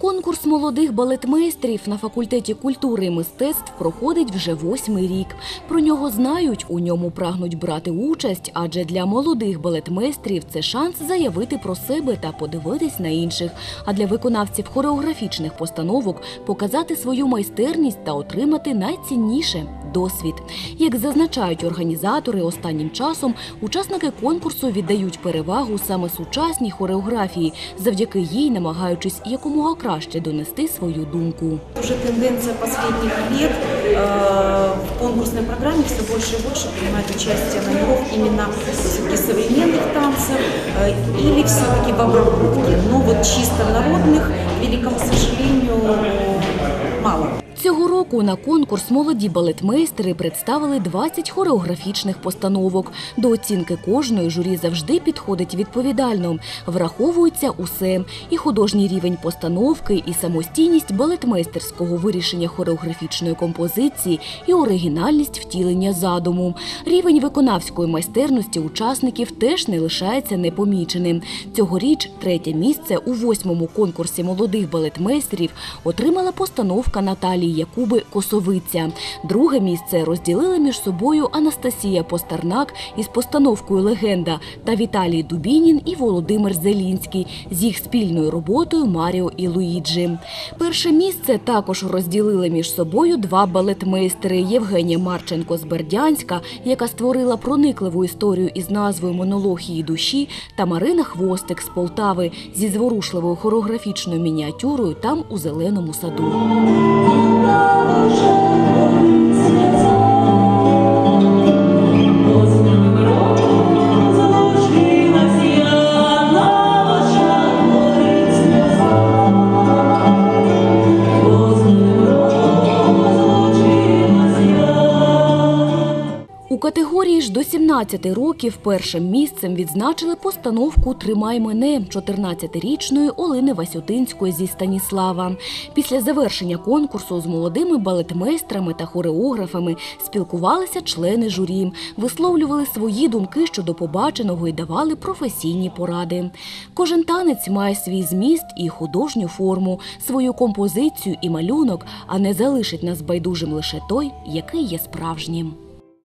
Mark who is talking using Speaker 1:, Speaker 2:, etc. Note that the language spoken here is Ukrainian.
Speaker 1: Конкурс молодих балетмейстрів на факультеті культури і мистецтв проходить вже восьмий рік. Про нього знають, у ньому прагнуть брати участь, адже для молодих балетмейстрів це шанс заявити про себе та подивитись на інших. А для виконавців хореографічних постановок показати свою майстерність та отримати найцінніше досвід. Як зазначають організатори, останнім часом учасники конкурсу віддають перевагу саме сучасній хореографії, завдяки їй намагаючись якомога краще донести свою думку.
Speaker 2: Уже тенденция последних лет э, в конкурсной программе все больше и больше принимает участие номеров именно все-таки современных танцев э, или все-таки в обработке. Но вот чисто народных, к великому сожалению, мало.
Speaker 1: Цього року на конкурс молоді балетмейстери представили 20 хореографічних постановок. До оцінки кожної журі завжди підходить відповідально. Враховується усе – і художній рівень постановки, і самостійність балетмейстерського вирішення хореографічної композиції, і оригінальність втілення задуму. Рівень виконавської майстерності учасників теж не лишається непоміченим. Цьогоріч третє місце у восьмому конкурсі молодих балетмейстерів отримала постановка Наталії Якуби Косовиця. Друге місце розділили між собою Анастасія Постернак із постановкою Легенда та Віталій Дубінін і Володимир Зелінський з їх спільною роботою Маріо і Луїджі. Перше місце також розділили між собою два балетмейстери Євгенія Марченко з Бердянська, яка створила проникливу історію із назвою Монолог її душі, та Марина Хвостик з Полтави зі зворушливою хореографічною мініатюрою там у зеленому саду. Категорії ж до 17 років першим місцем відзначили постановку Тримай мене 14-річної Олени Васютинської зі Станіслава. Після завершення конкурсу з молодими балетмейстрами та хореографами спілкувалися члени журі, висловлювали свої думки щодо побаченого і давали професійні поради. Кожен танець має свій зміст і художню форму, свою композицію і малюнок, а не залишить нас байдужим лише той, який є справжнім.